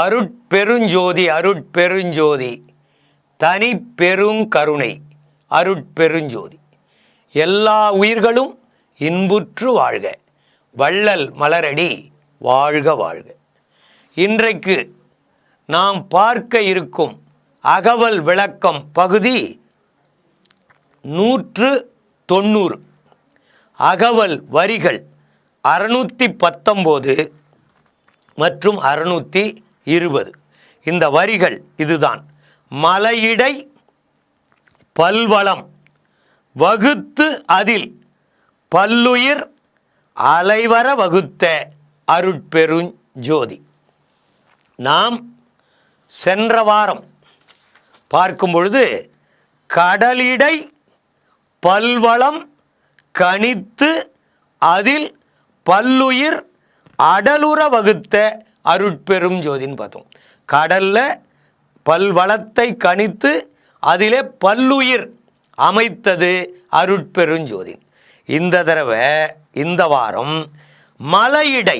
அருட்பெருஞ்சோதி அருட்பெருஞ்சோதி தனி பெருங்கருணை அருட்பெருஞ்சோதி எல்லா உயிர்களும் இன்புற்று வாழ்க வள்ளல் மலரடி வாழ்க வாழ்க. இன்றைக்கு நாம் பார்க்க இருக்கும் அகவல் விளக்கம் பகுதி நூற்று தொண்ணூறு. அகவல் வரிகள் அறுநூற்றி பத்தொம்போது மற்றும் அறுநூற்றி இருபது. இந்த வரிகள் இதுதான். மலையிடை பல்வளம் வகுத்து அதில் பல்லுயிர் அலைவர வகுத்த அருட்பெருஞ்சோதி நாம் சென்ற வாரம் பார்க்கும் பொழுது கடலிடை பல்வளம் கணித்து அதில் பல்லுயிர் அடலுற வகுத்த அருட்பெரும் ஜோதின்னு பார்த்தோம். கடல்ல பல்வளத்தை கணித்து அதிலே பல்லுயிர் அமைத்தது அருட்பெருஞ்சோதி இந்த தடவை இந்த வாரம் மலையிடை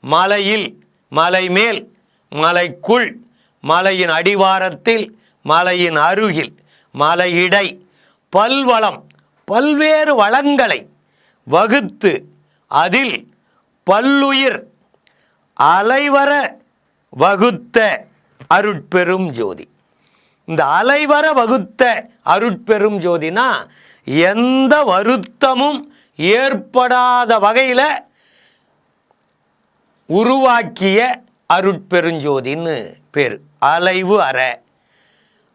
மலையில் மலை மேல் மலைக்குள் மலையின் அடிவாரத்தில் மலையின் அருகில் மலையிடை பல்வளம் பல்வேறு வளங்களை வகுத்து அதில் பல்லுயிர் அலைவர வகுத்த அருட்பெரும் ஜோதி. இந்த அலைவர வகுத்த அருட்பெரும் ஜோதினா எந்த வருத்தமும் ஏற்படாத வகையில் உருவாக்கிய அருட்பெருஞ்சோதின்னு பேர். அலைவு அற.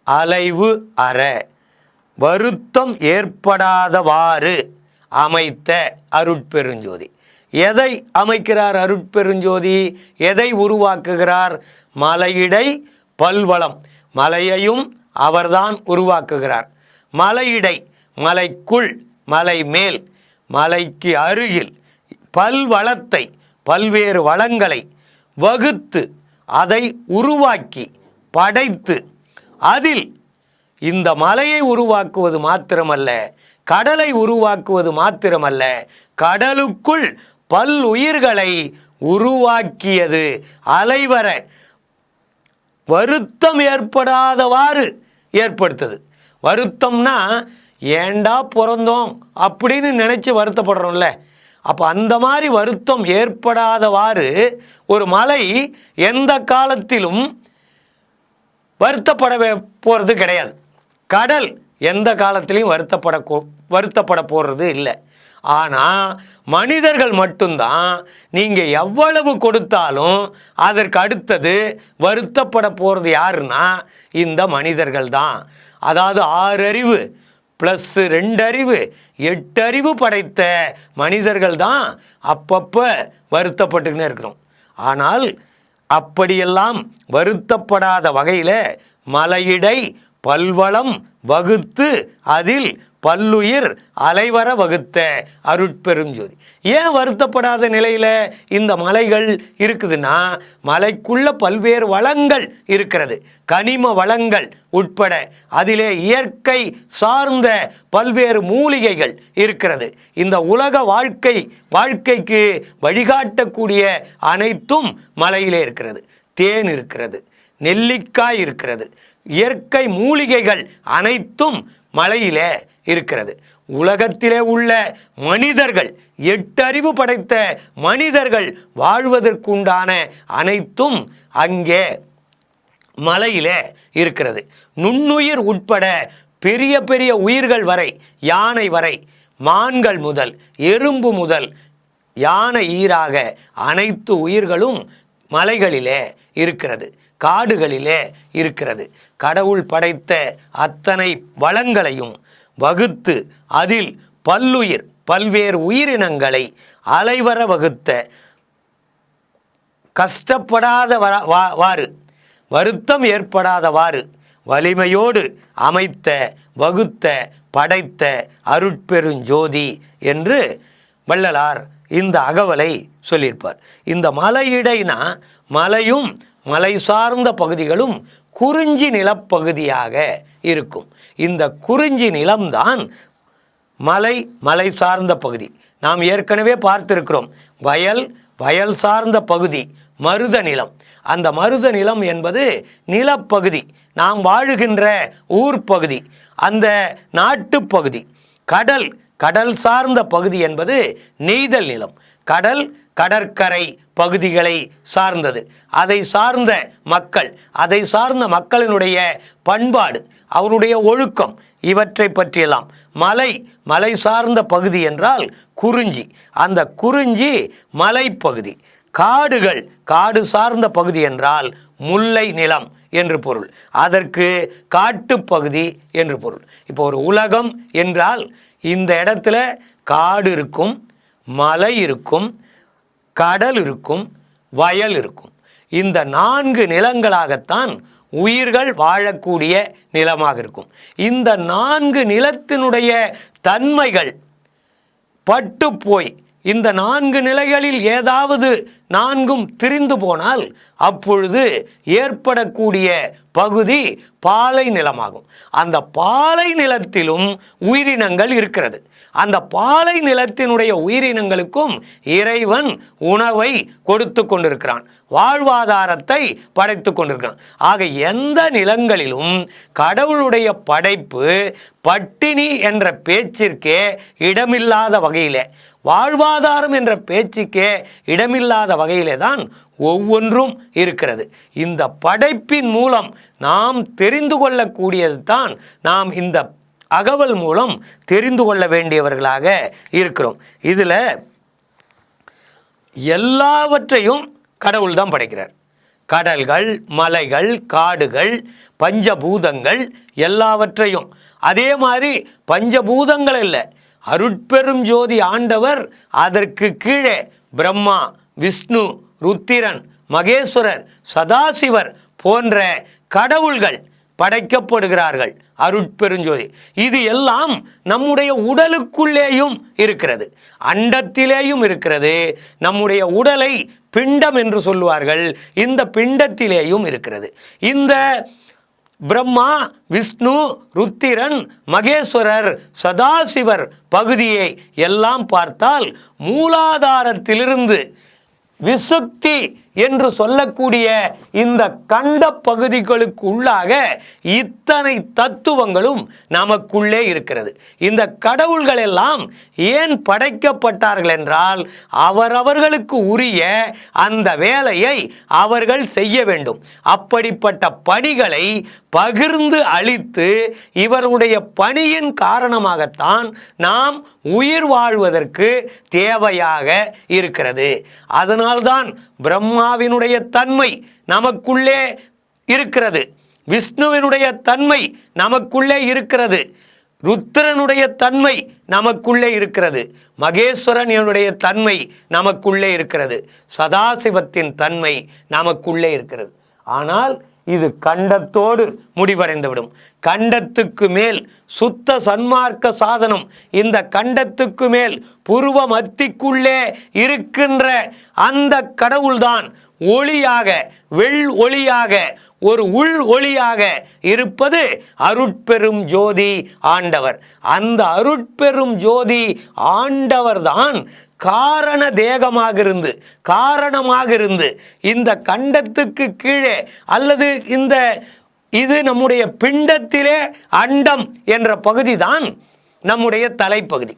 அலைவு அற. வருத்தம் ஏற்படாதவாறு அமைத்த அருட்பெருஞ்சோதி. எதை அமைக்கிறார் அருட்பெருஞ்சோதி? எதை உருவாக்குகிறார்? மலையிடை பல்வளம். மலையையும் அவர்தான் உருவாக்குகிறார். மலையிடை மலைக்குள் மலை மேல் மலைக்கு அருகில் பல்வளத்தை பல்வேறு வளங்களை வகுத்து அதை உருவாக்கி படைத்து அதில் இந்த மலையை உருவாக்குவது மாத்திரமல்ல கடலை உருவாக்குவது மாத்திரமல்ல கடலுக்குள் பல் உயிர்களை உருவாக்கியது அலைவர வருத்தம் ஏற்படாதவாறு ஏற்படுத்துது. வருத்தம்னா ஏண்டா பிறந்தோம்? அப்படின்னு நினச்சி வருத்தப்படுறோம்ல. அப்போ அந்த மாதிரி வருத்தம் ஏற்படாதவாறு ஒரு மலை எந்த காலத்திலும் வருத்தப்பட போகிறது கிடையாது. கடல் எந்த காலத்திலையும் வருத்தப்பட வருத்தப்பட போகிறது இல்லை. ஆனால் மனிதர்கள் மட்டும்தான் நீங்கள் எவ்வளவு கொடுத்தாலும் அதற்கு அடுத்தது வருத்தப்பட போகிறது யாருன்னா இந்த மனிதர்கள் தான். அதாவது ஆறு அறிவு ரெண்டறிவு ரெண்டு அறிவு எட்டு அறிவு படைத்த மனிதர்கள் தான் அப்பப்போ வருத்தப்பட்டுக்கினே இருக்கிறோம். ஆனால் அப்படியெல்லாம் வருத்தப்படாத வகையில் மலையிடை பல்வளம் வகுத்து அதில் பல்லுயிர் அலைவர வகுத்த அருட்பெரும் ஜோதி. ஏன் வருத்தப்படாத நிலையில் இந்த மலைகள் இருக்குதுன்னா மலைக்குள்ள பல்வேறு வளங்கள் இருக்கிறது. கனிம வளங்கள் உட்பட அதிலே இயற்கை சார்ந்த பல்வேறு மூலிகைகள் இருக்கிறது. இந்த உலக வாழ்க்கை வாழ்க்கைக்கு வழிகாட்டக்கூடிய அனைத்தும் மலையிலே இருக்கிறது. தேன் இருக்கிறது நெல்லிக்காய் இருக்கிறது இயற்கை மூலிகைகள் அனைத்தும் மலையிலே இருக்கிறது. உலகத்திலே உள்ள மனிதர்கள் எட்டறிவு படைத்த மனிதர்கள் வாழ்வதற்குண்டான அனைத்தும் அங்கே மலையிலே இருக்கிறது. நுண்ணுயிர் உட்பட பெரிய பெரிய உயிர்கள் வரை யானை வரை மான்கள் முதல் எறும்பு முதல் யானை ஈராக அனைத்து உயிர்களும் மலைகளிலே இருக்கிறது. காடுகளிலே இருக்கிறது. கடவுள் படைத்த அத்தனை வளங்களையும் வகுத்து அதில் பல்லுயிர் பல்வேறு உயிரினங்களை அலைவர வகுத்த கஷ்டப்படாத வா- வாறு வருத்தம் ஏற்படாதவாறு வலிமையோடு அமைத்த வகுத்த படைத்த அருட்பெருஞ்சோதி என்று வள்ளலார் இந்த அகவலை சொல்லியிருப்பார். இந்த மலையிடைனா மலையும் மலை சார்ந்த பகுதிகளும் குறிஞ்சி நிலப்பகுதியாக இருக்கும். இந்த குறிஞ்சி நிலம்தான் மலை மலை சார்ந்த பகுதி. நாம் ஏற்கனவே பார்த்திருக்கிறோம். வயல் வயல் சார்ந்த பகுதி மருத நிலம். அந்த மருத நிலம் என்பது நிலப்பகுதி. நாம் வாழுகின்ற ஊர் பகுதி. அந்த நாட்டுப்பகுதி கடல் கடல் சார்ந்த பகுதி என்பது நெய்தல் நிலம். கடல் கடற்கரை பகுதிகளை சார்ந்தது. அதை சார்ந்த மக்கள் அதை சார்ந்த மக்களினுடைய பண்பாடு அவருடைய ஒழுக்கம் இவற்றை பற்றியெல்லாம். மலை மலை சார்ந்த பகுதி என்றால் குறிஞ்சி. அந்த குறிஞ்சி மலைப்பகுதி. காடுகள் காடு சார்ந்த பகுதி என்றால் முல்லை நிலம் என்று பொருள். அதற்கு காட்டுப்பகுதி என்று பொருள். இப்போ ஒரு உலகம் என்றால் இந்த இடத்துல காடு இருக்கும் மலை இருக்கும் கடல் இருக்கும் வயல் இருக்கும். இந்த நான்கு நிலங்களாகத்தான் உயிர்கள் வாழக்கூடிய நிலமாக இருக்கும். இந்த நான்கு நிலத்தினுடைய தன்மைகள் பட்டு போய் இந்த நான்கு நிலைகளில் ஏதாவது நான்கும் திரிந்து போனால் அப்பொழுது ஏற்படக்கூடிய பகுதி பாலை நிலமாகும். அந்த பாலை நிலத்திலும் உயிரினங்கள் இருக்கிறது. அந்த பாலை நிலத்தினுடைய உயிரினங்களுக்கும் இறைவன் உணவை கொடுத்து கொண்டிருக்கிறான். வாழ்வாதாரத்தை படைத்து கொண்டிருக்கிறான். ஆக எந்த நிலங்களிலும் கடவுளுடைய படைப்பு பட்டினி என்ற பேச்சிற்கே இடமில்லாத வகையிலே வாழ்வாதாரம் என்ற பேச்சுக்கே இடமில்லாத வகையிலே தான் ஒவ்வொன்றும் இருக்கிறது. இந்த படைப்பின் மூலம் நாம் தெரிந்து கொள்ளக்கூடியது தான் நாம் இந்த அகவல் மூலம் தெரிந்து கொள்ள வேண்டியவர்களாக இருக்கிறோம். இதில் எல்லாவற்றையும் கடவுள் தான் படைக்கிறார். கடல்கள் மலைகள் காடுகள் பஞ்சபூதங்கள் எல்லாவற்றையும். அதே மாதிரி பஞ்சபூதங்கள் இல்லை. அருட்பெரும் ஜோதி ஆண்டவர் அதற்கு கீழே பிரம்மா விஷ்ணு ருத்திரன் மகேஸ்வரர் சதாசிவர் போன்ற கடவுள்கள் படைக்கப்படுகிறார்கள் அருட்பெருஞ்சோதி இது எல்லாம் நம்முடைய உடலுக்குள்ளேயும் இருக்கிறது. அண்டத்திலேயும் இருக்கிறது. நம்முடைய உடலை பிண்டம் என்று சொல்லுவார்கள். இந்த பிண்டத்திலேயும் இருக்கிறது. இந்த பிரம்மா விஷ்ணு ருத்திரன் மகேஸ்வரர் சதாசிவர் பகுதியை எல்லாம் பார்த்தால் மூலாதாரத்திலிருந்து விசுக்தி என்று சொல்லக்கூடிய இந்த கண்ட பகுதிகளுக்கு உள்ளாக இத்தனை தத்துவங்களும் நமக்குள்ளே இருக்கிறது. இந்த கடவுள்கள் எல்லாம் ஏன் படைக்கப்பட்டார்கள் என்றால் அவரவர்களுக்கு உரிய அந்த வேலையை அவர்கள் செய்ய வேண்டும். அப்படிப்பட்ட பணிகளை பகிர்ந்து அளித்து இவருடைய பணியின் காரணமாகத்தான் நாம் உயிர் வாழ்வதற்கு தேவையாக இருக்கிறது. அதனால்தான் பிரம்மாவினுடைய தன்மை நமக்குள்ளே இருக்கிறது. விஷ்ணுவினுடைய தன்மை நமக்குள்ளே இருக்கிறது. ருத்திரனுடைய தன்மை நமக்குள்ளே இருக்கிறது. மகேஸ்வரனுடைய தன்மை நமக்குள்ளே இருக்கிறது. சதாசிவத்தின் தன்மை நமக்குள்ளே இருக்கிறது. ஆனால் இது கண்டத்தோடு முடிவடைந்துவிடும். கண்டத்துக்கு மேல் சுத்த சன்மார்க்க சாதனம் இந்த கண்டத்துக்கு மேல் புருவ மத்திக்குள்ளே இருக்கின்ற அந்த கடவுள்தான் ஒளியாக வெள் ஒளியாக ஒரு உள் ஒளியாக இருப்பது அருட்பெரும் ஜோதி ஆண்டவர். அந்த அருட்பெரும் ஜோதி ஆண்டவர்தான் காரண தேகமாக இருந்து காரணமாக இருந்து இந்த கண்டத்துக்கு கீழே அல்லது இந்த இது நம்முடைய பிண்டத்திலே அண்டம் என்ற பகுதி தான் நம்முடைய தலைப்பகுதி.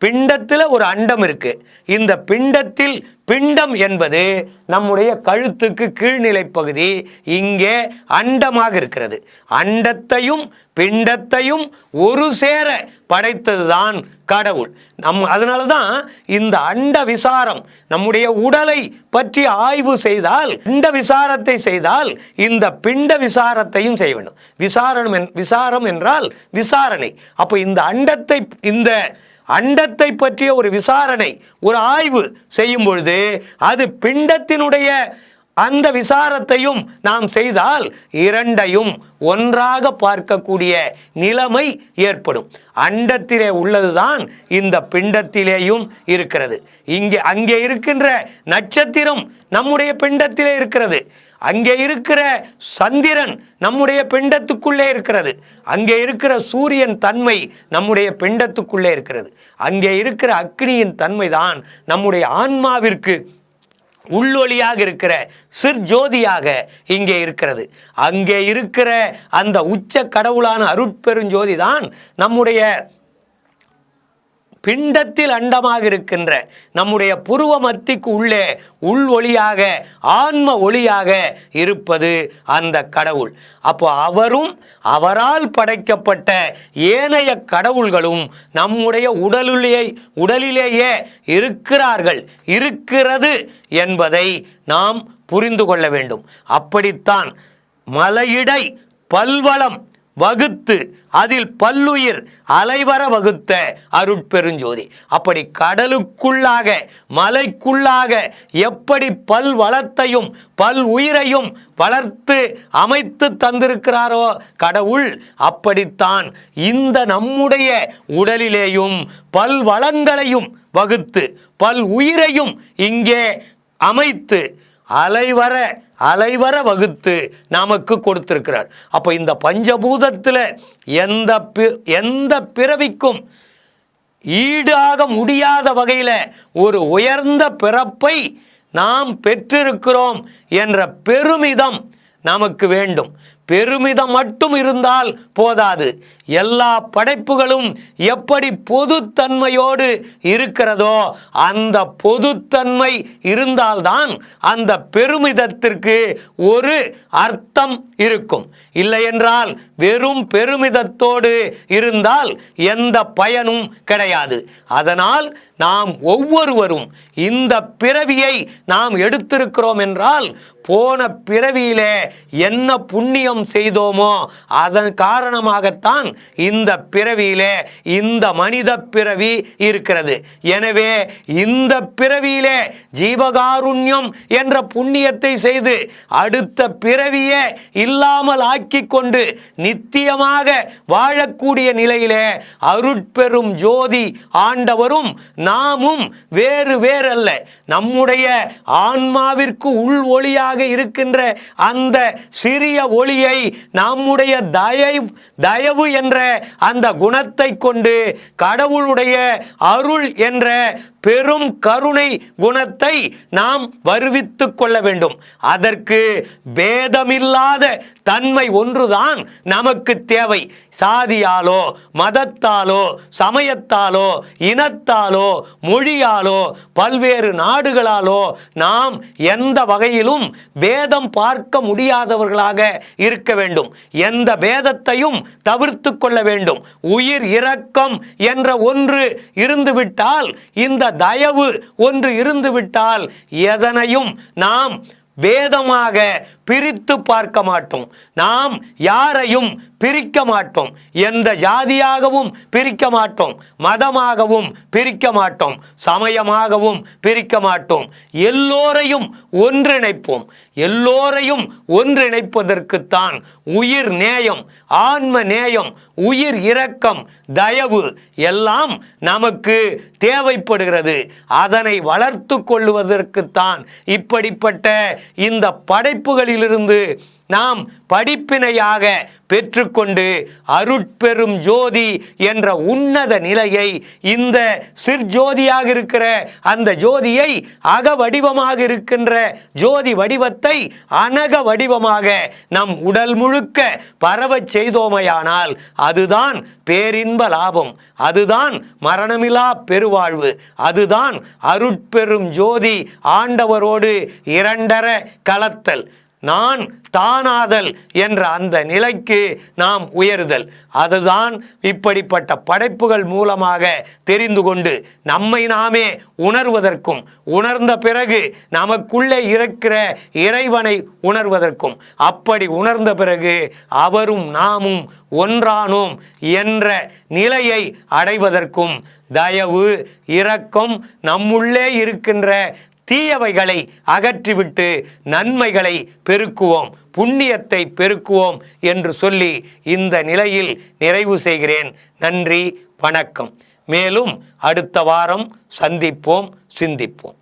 பிண்டத்தில் ஒரு அண்டம் இருக்கு. இந்த பிண்டத்தில் பிண்டம் என்பது நம்முடைய கழுத்துக்கு கீழ்நிலை பகுதி இங்கே அண்டமாக இருக்கிறது. அண்டத்தையும் பிண்டத்தையும் ஒரு சேர படைத்ததுதான் கடவுள். நம் அதனால தான் இந்த அண்ட விசாரம் நம்முடைய உடலை பற்றி ஆய்வு செய்தால் அண்ட விசாரத்தை செய்தால் இந்த பிண்ட விசாரத்தையும் செய்ய வேண்டும். விசாரணம் என்- விசாரம் என்றால் விசாரணை. அப்போ இந்த அண்டத்தை இந்த அண்டத்தை பற்றிய ஒரு விசாரணை ஒரு ஆய்வு செய்யும் பொழுது அது பிண்டத்தினுடைய அந்த விசாரத்தையும் நாம் செய்தால் இரண்டையும் ஒன்றாக பார்க்கக்கூடிய நிலைமை ஏற்படும். அண்டத்திலே உள்ளதுதான் இந்த பிண்டத்திலேயும் இருக்கிறது. இங்கே அங்கே இருக்கின்ற நட்சத்திரம் நம்முடைய பிண்டத்திலே இருக்கிறது. அங்கே இருக்கிற சந்திரன் நம்முடைய பிண்டத்துக்குள்ளே இருக்கிறது. அங்கே இருக்கிற சூரியன் தன்மை நம்முடைய பிண்டத்துக்குள்ளே இருக்கிறது. அங்கே இருக்கிற அக்னியின் தன்மை தான் நம்முடைய ஆன்மாவிற்கு உள்ளொலியாக இருக்கிற சிற்ஜோதியாக இங்கே இருக்கிறது. அங்கே இருக்கிற அந்த உச்ச கடவுளான அருட்பெருஞ்சோதி தான் நம்முடைய பிண்டத்தில் அண்டமாக இருக்கின்ற நம்முடைய புருவ மத்திக்கு உள்ளே உள் ஒளியாக ஆன்ம ஒளியாக இருப்பது அந்த கடவுள். அப்போ அவரும் அவரால் படைக்கப்பட்ட ஏனைய கடவுள்களும் நம்முடைய உடலிலே உடலிலேயே இருக்கிறார்கள் இருக்கிறது என்பதை நாம் புரிந்து கொள்ள வேண்டும். அப்படித்தான் மலையிடை பல்வளம் வகுத்து அதில் பல்லுயிர் அலைவர வகுத்த அருட்பெருஞ்சோதி. அப்படி கடலுக்குள்ளாக மலைக்குள்ளாக எப்படி பல் வளத்தையும் பல் உயிரையும் வளர்த்து அமைத்து தந்திருக்கிறாரோ கடவுள் அப்படித்தான் இந்த நம்முடைய உடலிலேயும் பல் வளங்களையும் வகுத்து பல் உயிரையும் இங்கே அமைத்து அலைவர அலைவர வகுத்து நமக்கு கொடுத்திருக்கிறார். அப்போ இந்த பஞ்சபூதத்தில் எந்த எந்த பிறவிக்கும் ஈடாக முடியாத வகையில் ஒரு உயர்ந்த பிறப்பை நாம் பெற்றிருக்கிறோம் என்ற பெருமிதம் நமக்கு வேண்டும். பெருமிதம் மட்டும் இருந்தால் போதாது. எல்லா படைப்புகளும் எப்படி பொதுத்தன்மையோடு இருக்கிறதோ அந்த பொதுத்தன்மை இருந்தால்தான் அந்த பெருமிதத்திற்கு ஒரு அர்த்தம் இருக்கும். இல்லையென்றால் வெறும் பெருமிதத்தோடு இருந்தால் எந்த பயனும் கிடையாது. அதனால் நாம் ஒவ்வொருவரும் இந்த பிறவியை நாம் எடுத்திருக்கிறோம் என்றால் போன பிறவியிலே என்ன புண்ணியம் செய்தோமோ அதன் காரணமாகத்தான் இந்த பிறவியிலே இந்த மனித பிறவி இருக்கிறது. எனவே இந்த பிறவியிலே ஜீவகாருண்யம் என்ற புண்ணியத்தை செய்து அடுத்த பிறவியே இல்லாமல் ஆக்கி கொண்டு நித்தியமாக வாழக்கூடிய நிலையிலே அருட்பெரும் ஜோதி ஆண்டவரும் நாமும் வேறு வேறல்ல. நம்முடைய ஆன்மாவிற்கு உள் ஒளியாக இருக்கின்ற அந்த சிறிய ஒளியை நம்முடைய தயை தயவு என்ற அந்த குணத்தை கொண்டு கடவுளுடைய அருள் என்ற பெரும் கருணை குணத்தை நாம் வருவித்துக் கொள்ள வேண்டும். அதற்கு பேதமில்லாத தன்மை ஒன்றுதான் நமக்கு தேவை. சாதியாலோ மதத்தாலோ சமயத்தாலோ இனத்தாலோ மொழியாலோ பல்வேறு நாடுகளாலோ நாம் எந்த வகையிலும் பேதம் பார்க்க முடியாதவர்களாக இருக்க வேண்டும். எந்த பேதத்தையும் தவிர்த்து கொள்ள வேண்டும். உயிர் இரக்கம் என்ற ஒன்று இருந்துவிட்டால் இந்த தயவு ஒன்று இருந்துவிட்டால் எதனையும் நாம் பேதமாக பிரித்து பார்க்க மாட்டோம். நாம் யாரையும் பிரிக்க மாட்டோம். எந்த ஜாதியாகவும் பிரிக்க மாட்டோம். மதமாகவும் பிரிக்க மாட்டோம். சமயமாகவும் பிரிக்க மாட்டோம். எல்லோரையும் ஒன்றிணைப்போம். எல்லோரையும் ஒன்றிணைப்பதற்குத்தான் உயிர் நேயம் ஆன்ம நேயம் உயிர் இரக்கம் தயவு எல்லாம் நமக்கு தேவைப்படுகிறது. அதனை வளர்த்து கொள்வதற்குத்தான் இப்படிப்பட்ட இந்த படைப்புகளில் படைப்புகளிலிருந்து நாம் படிப்பினையாக பெற்றுக்கொண்டு அருட்பெரும் ஜோதி என்ற உன்னத நிலையை இந்த சிற்ஜோதியாக இருக்கிற அந்த ஜோதியை அக வடிவமாக இருக்கின்ற ஜோதி வடிவத்தை அனக வடிவமாக நம் உடல் முழுக்க பரவச் செய்தோமையானால் அதுதான் பேரின்ப லாபம் அதுதான் மரணமிலா பெருவாழ்வு அதுதான் அருட்பெரும் ஜோதி ஆண்டவரோடு இரண்டர கலத்தல். நான் தானாதல் என்ற அந்த நிலைக்கு நாம் உயருதல். அதுதான் இப்படிப்பட்ட படைப்புகள் மூலமாக தெரிந்து கொண்டு நம்மை நாமே உணர்வதற்கும் உணர்ந்த பிறகு நமக்குள்ளே இருக்கிற இறைவனை உணர்வதற்கும். அப்படி உணர்ந்த பிறகு அவரும் நாமும் ஒன்றானோம் என்ற நிலையை அடைவதற்கும். தயவு இரக்கம் நம்முள்ளே இருக்கின்ற தீயவைகளை அகற்றிவிட்டு நன்மைகளை பெருக்குவோம் புண்ணியத்தை பெருக்குவோம் என்று சொல்லி இந்த நிலையில் நிறைவு செய்கிறேன். நன்றி வணக்கம். மேலும் அடுத்த வாரம் சந்திப்போம் சிந்திப்போம்.